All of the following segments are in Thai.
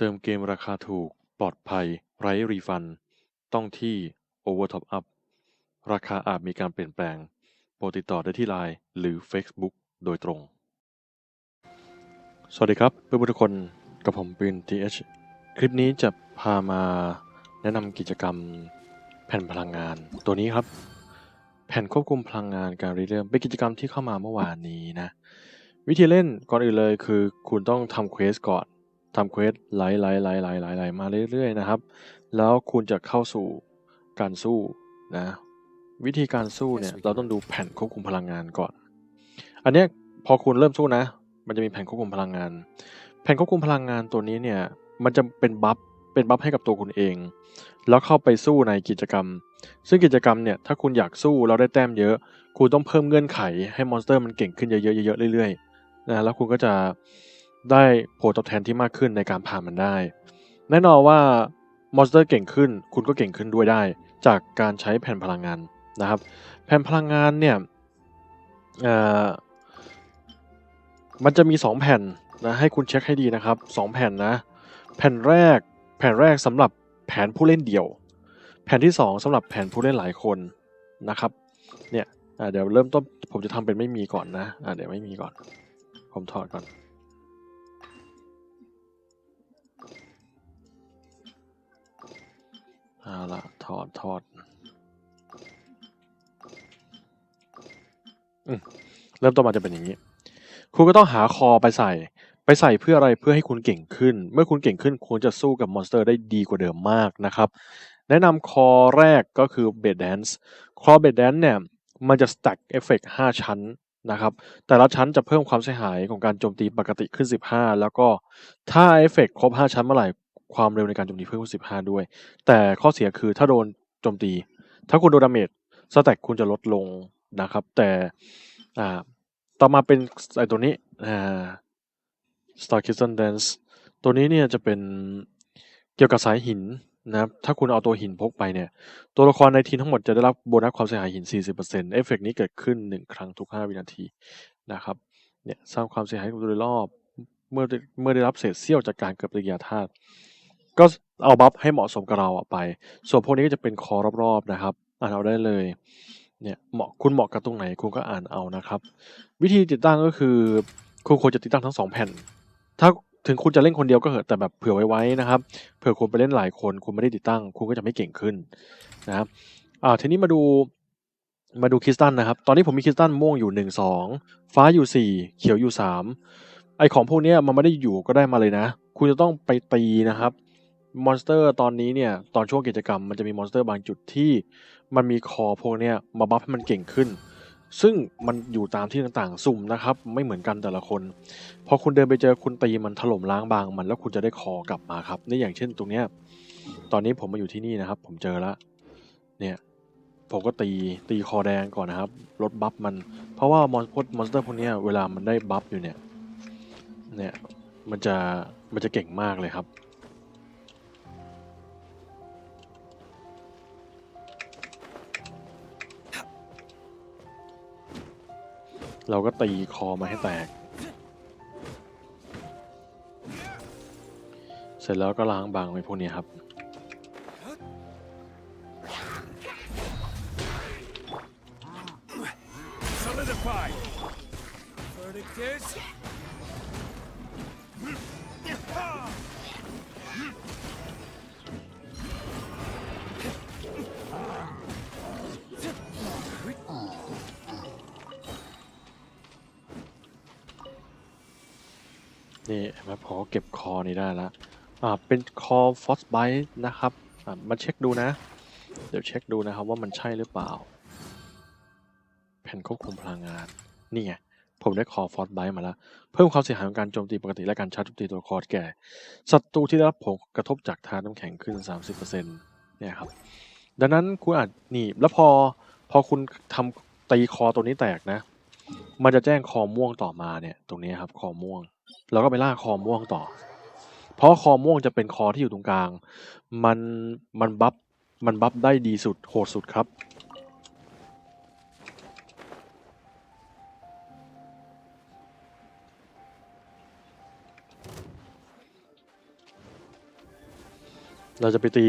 เติมเกมราคาถูก ปลอดภัย ไร้รีฟัน ต้องที่ Overtop Up ราคาอาจมีการเปลี่ยนแปลง โปรดติดต่อได้ที่ Line หรือ Facebook โดยตรง สวัสดีครับเพื่อนๆทุกคน กับผมปืน TH คลิปนี้จะพามาแนะนำกิจกรรมแผ่นพลังงานตัวนี้ครับ แผ่นควบคุมพลังงานการรีเริ่มเป็นกิจกรรมที่เข้ามาเมื่อวานนี้นะ วิธีเล่นก่อนอื่นเลยคือ คุณต้องทำเควสก่อน ทำเควสไล่ไล่ไล่ไล่ไล่ไล่มาเรื่อยๆนะครับ แล้วคุณจะเข้าสู่การสู้นะ วิธีการสู้เนี่ยเราต้องดูแผ่นควบคุมพลังงานก่อน อันเนี้ยพอคุณเริ่มสู้นะ มันจะมีแผ่นควบคุมพลังงาน แผ่นควบคุมพลังงานตัวนี้เนี่ยมันจะเป็นบัฟเป็นบัฟให้กับตัวคุณเอง แล้วเข้าไปสู้ในกิจกรรม ซึ่งกิจกรรมเนี่ยถ้าคุณอยากสู้แล้วได้แต้มเยอะ คุณต้องเพิ่มเงื่อนไขให้มอนสเตอร์มันเก่งขึ้นเยอะๆเยอะๆเรื่อยๆนะแล้วคุณก็จะ ได้ผลตอบแทนที่มากขึ้นในการผ่านมันได้ แน่นอนว่ามอนสเตอร์เก่งขึ้น คุณก็เก่งขึ้นด้วยได้ จากการใช้แผ่นพลังงานนะครับ แผ่นพลังงานเนี่ยอ่อมันจะมี 2 แผ่นนะให้คุณเช็คให้ดีนะครับ 2 แผ่นนะ แผ่นแรกแผ่นแรกสำหรับแผนผู้เล่นเดี่ยว แผ่นที่ 2สำหรับแผนผู้เล่นหลายคนนะครับเนี่ยอ่าเดี๋ยวเริ่มต้นผมจะทำเป็นไม่มีก่อนนะอ่าเดี๋ยวไม่มีก่อน ผมถอดก่อน ละถอดถอดอืมเริ่มต้นมาจะเป็นอย่างนี้ คุณก็ต้องหาคอไปใส่ ไปใส่เพื่ออะไรเพื่อให้คุณเก่งขึ้น เมื่อคุณเก่งขึ้นคุณจะสู้กับมอนสเตอร์ได้ดีกว่าเดิมมากนะครับ แนะนำคอแรกก็คือเบดแดนซ์คอเบดแดนซ์เนี่ย มันจะ stack เอฟเฟกต์5ชั้นนะครับ แต่ละชั้นจะเพิ่มความเสียหายของการโจมตีปกติขึ้น 15 แล้วก็ถ้าเอฟเฟกต์ครบ 5 ชั้นเมื่อไหร่ ความเร็วในการโจมตีเพิ่มขึ้น15 ด้วย แต่ข้อเสียคือถ้าโดนโจมตี ถ้าคุณโดนดาเมจสแต็กคุณจะลดลงนะครับ แต่อ่าต่อมาเป็นไอตัวนี้อ่า Star Crystal Dance ตัวนี้เนี่ยจะเป็นเกี่ยวกับสายหินนะครับถ้าคุณเอาตัวหินพกไปเนี่ย ตัวละครในทีมทั้งหมดจะได้รับโบนัสความเสียหายหิน 40%เอฟเฟกต์นี้เกิดขึ้น 1 ครั้งทุก 5 วินาทีนะครับเนี่ยสร้างความเสียหายโดยรอบ เมื่อเมื่อได้รับเศษเสี้ยวจากการเกิดปฏิกิริยาธาตุ ก็เอาบัฟให้เหมาะสมกับเราอะไป ส่วนพวกนี้ก็จะเป็นคอรอบๆนะครับ อ่านเอาได้เลย เนี่ยเหมาะคุณเหมาะกับตรงไหนคุณก็อ่านเอานะครับ วิธีติดตั้งก็คือคุณควรจะติดตั้งทั้งสองแผ่น ถ้าถึงคุณจะเล่นคนเดียวก็เหอะแต่แบบเผื่อไว้ไว้นะครับ เผื่อคุณไปเล่นหลายคนคุณไม่ได้ติดตั้ง คุณก็จะไม่เก่งขึ้นนะครับอ่าทีนี้มาดูมาดูคริสตัลนะครับ ตอนนี้ผมมีคริสตัลม่วงอยู่หนึ่งสองฟ้าอยู่สี่เขียวอยู่สามไอของพวกนี้มันไม่ได้อยู่ก็ได้มาเลยนะ คุณจะต้องไปตีนะครับ มอนสเตอร์ตอนนี้เนี่ย ตอนช่วงกิจกรรมมันจะมีมอนสเตอร์บางจุดที่มันมีคอพวกเนี้ยมาบัฟให้มันเก่งขึ้น ซึ่งมันอยู่ตามที่ต่างๆ สุ่มนะครับ ไม่เหมือนกันแต่ละคน พอคุณเดินไปเจอคุณตีมันถล่มล้างบางมัน แล้วคุณจะได้คอกลับมาครับนี่อย่างเช่นตรงเนี้ยตอนนี้ผมมาอยู่ที่นี่นะครับ ผมเจอแล้วเนี่ยผมก็ตีตีคอแดงก่อนนะครับลดบัฟมัน เพราะว่ามอนพวกมอนสเตอร์พวกเนี้ยเวลามันได้บัฟอยู่เนี่ยเนี่ยมันจะมันจะเก่งมากเลยครับ เราก็ตีคอมาให้แตก เสร็จแล้วก็ล้างบางไปพวกนี้ครับ นี่มาพอเก็บคอนี้ได้ล้วอ่าเป็นคอฟอสไบต์นะครับอ่ามาเช็คดูนะ เดี๋ยวเช็คดูนะครับว่ามันใช่หรือเปล่า แผ่นควบคุมพลังงาน นี่ไง ผมได้คอฟอสไบต์มาแล้ว เพิ่มความเสียหายของการโจมตีปกติและการชาร์จโจมตีตัวละคอแก่ศัตรูที่ได้รับผลกระทบจากทานน้ำแข็งขึ้น 30%เนี่ยครับ ดังนั้นคุณอาจนี่แล้วพอพอคุณทำตีคอตัวนี้แตกนะ มันจะแจ้งคอม่วงต่อมาเนี่ย ตรงนี้ครับคอม่วง เราก็ไปล่าคอม่วงต่อ เพราะคอม่วงจะเป็นคอที่อยู่ตรงกลาง มันมันบัฟมันบัฟได้ดีสุดโหดสุดครับเราจะไปตี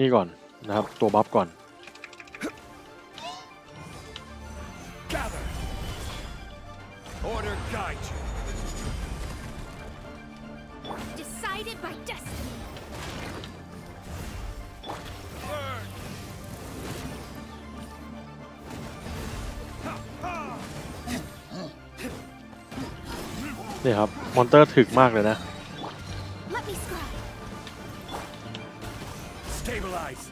นี่ก่อนนะครับ ตัวบัฟก่อน Order guide you. Decided by destiny. Burn. Ha, ha. นี่ครับ มอนเตอร์ถึกมากเลยนะ Let me scribe. Stabilize.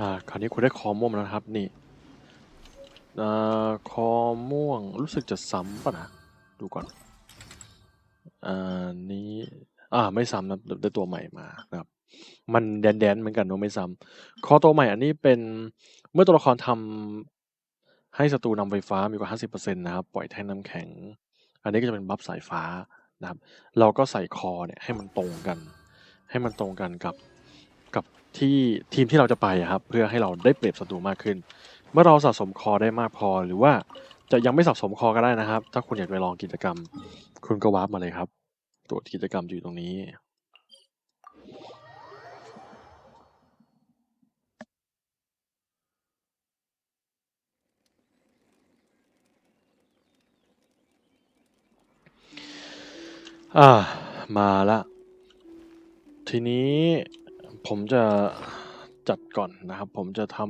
อ่าคราวนี้คุณได้คอม่วงแล้วครับนี่อ่าคอม่วงรู้สึกจะซ้ำป่ะนะดูก่อนอ่านี้อ่าไม่ซ้ำนะได้ตัวใหม่มานะครับ มันแดนๆเหมือนกันเนอะไม่ซ้ำคอตัวใหม่อันนี้เป็นเมื่อตัวละครทำให้ศัตรูนำไฟฟ้ามีกว่า 50%นะครับปล่อยแท่งน้ำแข็ง อันนี้ก็จะเป็นบัฟสายฟ้านะครับ เราก็ใส่คอเนี่ยให้มันตรงกัน ให้มันตรงกันกับ กับที่ทีมที่เราจะไปอะครับเพื่อให้เราได้เปรียบศัตรูมากขึ้น เมื่อเราสะสมคอได้มากพอหรือว่าจะยังไม่สะสมคอก็ได้นะครับ ถ้าคุณอยากไปลองกิจกรรม คุณก็วาร์ปมาเลยครับ ตัวกิจกรรมอยู่ตรงนี้ อ่ามาละทีนี้ ผมจะจัดก่อนนะครับ ผมจะทำ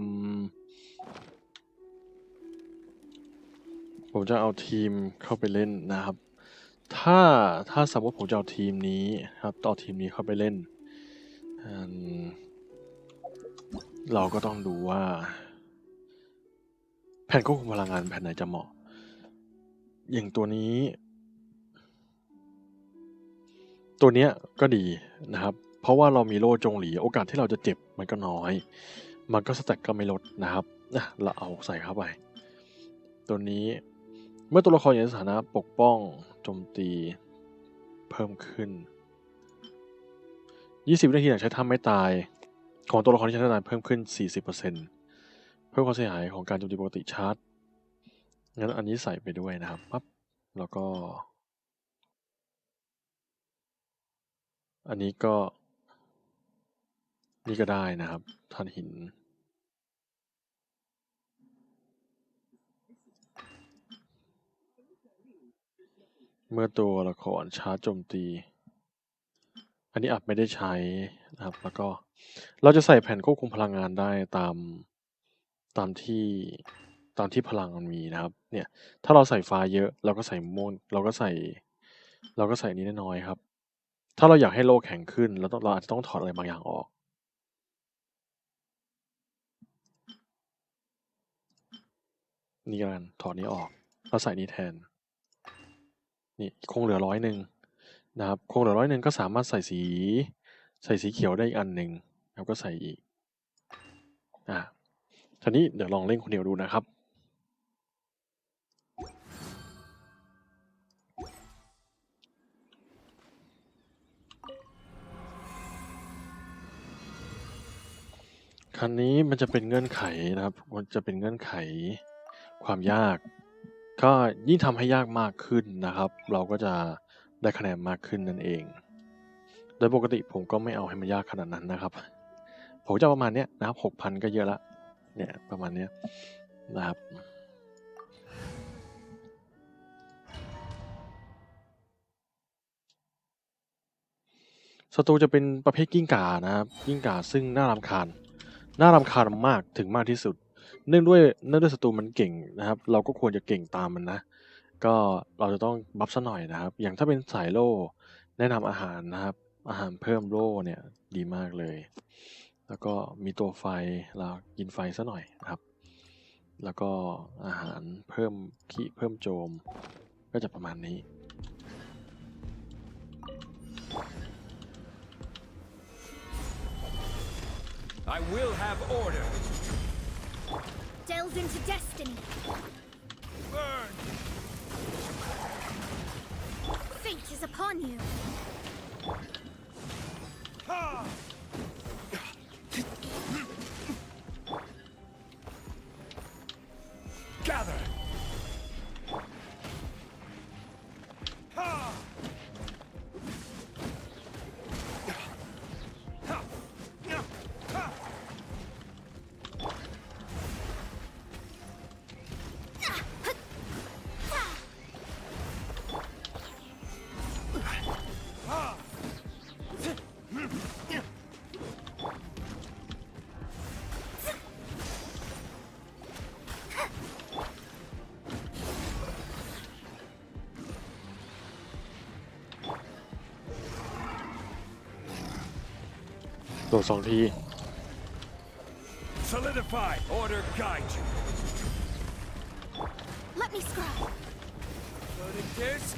ผมจะเอาทีมเข้าไปเล่นนะครับ ถ้าถ้าสมมติผมจะเอาทีมนี้ครับต่อทีมนี้เข้าไปเล่น เราก็ต้องดูว่า แผ่นควบคุมพลังงานแผ่นไหนจะเหมาะ อย่างตัวนี้ ตัวเนี้ยก็ดีนะครับ เพราะว่าเรามีโล่จงหลีโอกาสที่เราจะเจ็บมันก็น้อย มันก็สแต็กก็ไม่ลดนะครับนะเราเอาใส่เข้าไป ตัวนี้เมื่อตัวละครอยู่ในสถานะปกป้องโจมตีเพิ่มขึ้น 20วินาทีหลังใช้ท่าไม่ตาย ของตัวละครที่ใช้ท่าไม่ตายเพิ่มขึ้น 40%เพิ่มความเสียหายของการโจมตีปกติชาร์จงั้นอันนี้ใส่ไปด้วยนะครับปั๊บแล้วก็ อันนี้ก็ นี่ก็ได้นะครับท่านหิน เมื่อตัวละครชาร์จโจมตี อันนี้อาจไม่ได้ใช้นะครับ แล้วก็เราจะใส่แผ่นควบคุมพลังงานได้ตามตามที่ตามที่พลังมันมีนะครับ เนี่ย ถ้าเราใส่ฟ้าเยอะ เราก็ใส่ม่วงเราก็ใส่ เราก็ใส่นี้น้อยครับ ถ้าเราอยากให้โลกแข็งขึ้น เราต้องเราอาจจะต้องถอดอะไรบางอย่างออก นี่กันถอดนี้ออกแล้วใส่นี้แทน นี่คงเหลือร้อยหนึ่งนะครับคงเหลือร้อยหนึ่งก็สามารถใส่สี ใส่สีเขียวได้อีกอันหนึ่งแล้วก็ใส่อีกอ่าทีนี้เดี๋ยวลองเล่นคนเดียวดูนะครับคันนี้มันจะเป็นเงื่อนไขนะครับ มันจะเป็นเงื่อนไข ความยาก ก็ยิ่งทำให้ยากมากขึ้นนะครับ เราก็จะได้คะแนนมากขึ้นนั่นเอง โดยปกติผมก็ไม่เอาให้มันยากขนาดนั้นนะครับ ผมจะประมาณเนี้ยนะครับหกพันก็เยอะละ เนี่ยประมาณเนี้ยนะครับศัตรูจะเป็นประเภทกิ้งก่านะครับ กิ้งก่าซึ่งน่ารำคาญ น่ารำคาญมากถึงมากที่สุด เนื่องด้วยเนื่องด้วยศัตรูมันเก่งนะครับ เราก็ควรจะเก่งตามมันนะ ก็เราจะต้องบัฟซะหน่อยนะครับ อย่างถ้าเป็นสายโล่แนะนำอาหารนะครับ อาหารเพิ่มโล่เนี่ยดีมากเลย แล้วก็มีตัวไฟเรากินไฟซะหน่อยนะครับ แล้วก็อาหารเพิ่มขี้เพิ่มโจม ก็จะประมาณนี้ Into destiny. Burn! Fate is upon you. ดดสองที Solidify. Order guide you. Let me scribe. Loading disc.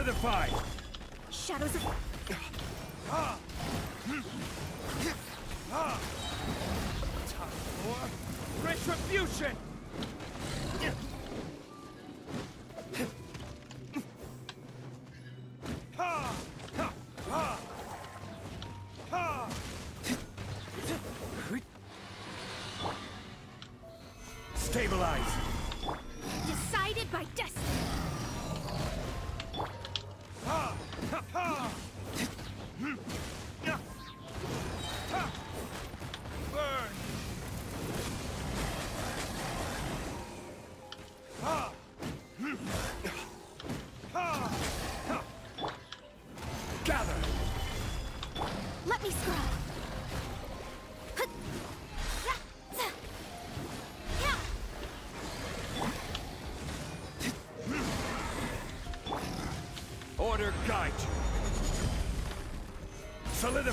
Solidify. Shadows of Ha! Ha! Time for retribution. Ha! Ha! Ha! Ha! Stabilize.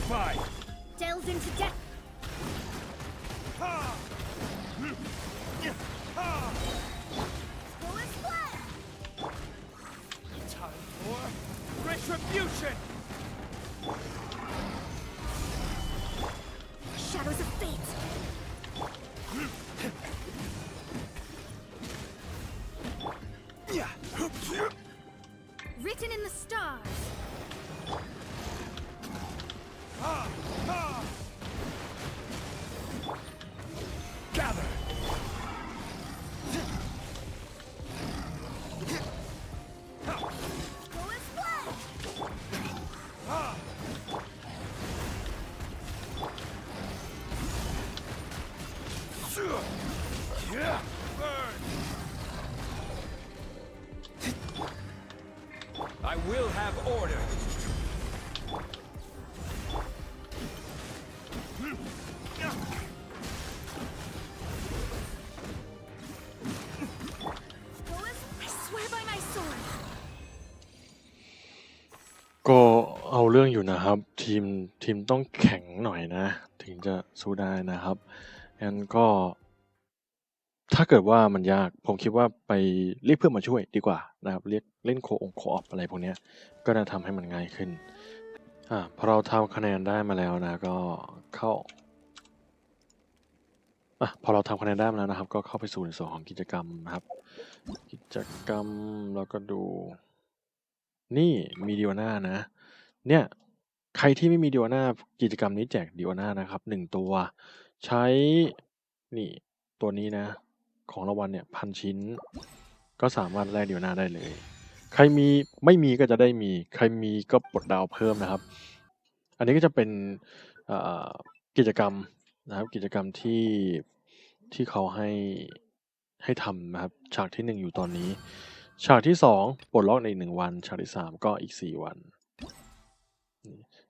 Supply. เอาเรื่องอยู่นะครับ ทีมทีมต้องแข็งหน่อยนะ ถึงจะสู้ได้นะครับงั้นก็ ถ้าเกิดว่ามันยากผมคิดว่าไปเรียกเพื่อนมาช่วยดีกว่านะครับ เรียกเล่นโคองโคออปอะไรพวกนี้ก็จะทำให้มันง่ายขึ้นอ่าพอเราทำคะแนนได้มาแล้วนะ ก็เข้าอะพอเราทำคะแนนได้มาแล้วนะครับ ก็เข้าไปสู่ในส่วนของกิจกรรมนะครับ กิจกรรมแล้วก็ดูนี่มีดิวนานะ เนี่ย ใครที่ไม่มีดิวนากิจกรรมนี้แจกดิวนานะครับหนึ่งตัว ใช้นี่ตัวนี้นะ ของรางวัลเนี่ยพันชิ้น ก็สามารถแลกดิวนาได้เลย ใครมีไม่มีก็จะได้มี ใครมีก็ปลดดาวเพิ่มนะครับ อันนี้ก็จะเป็นกิจกรรมนะครับ กิจกรรมที่ที่เขาให้ให้ทำนะครับ ฉากที่หนึ่งอยู่ตอนนี้ ฉากที่สองปลดล็อกในหนึ่งวัน ฉากที่สามก็อีกสี่วัน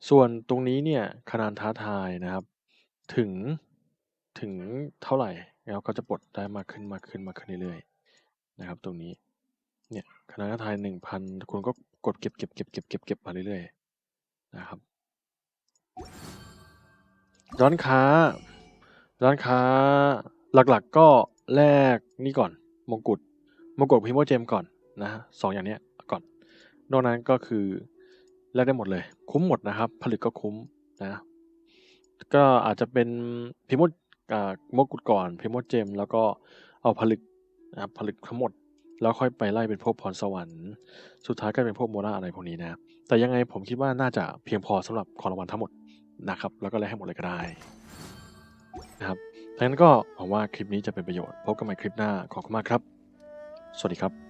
ส่วนตรงนี้เนี่ยคะแนนท้าทายนะครับ ถึงถึงเท่าไหร่แล้วก็จะปลดได้มากขึ้นมากขึ้นมากขึ้นเรื่อยๆนะครับ ตรงนี้เนี่ยคะแนนท้าทายหนึ่งพันคุณก็กดเก็บเก็บเก็บเก็บเก็บเก็บมาเรื่อยๆนะครับร้านค้า ร้านค้าหลักๆก็แลกนี่ก่อนมงกุฎมงกุฎพิมโมเจมก่อนนะฮะสองอย่างเนี้ยก่อน นอกนั้นก็คือ แลกได้หมดเลย คุ้มหมดนะครับ ผลิตก็คุ้มนะก็อาจจะเป็นพิมโมอ่ามงกุฎก่อนพิมโมเจม แล้วก็เอาผลึกนะครับผลึกทั้งหมด แล้วค่อยไปไล่เป็นพวกพรสวรรค์สุดท้ายก็เป็นพวกโมนาอะไรพวกนี้นะแต่ยังไงผมคิดว่าน่าจะเพียงพอสำหรับของรางวัลทั้งหมดนะครับ แล้วก็แลกให้หมดเลยก็ได้นะครับดังนั้นก็หวังว่าคลิปนี้จะเป็นประโยชน์ พบกันใหม่คลิปหน้าขอบคุณมากครับ สวัสดีครับ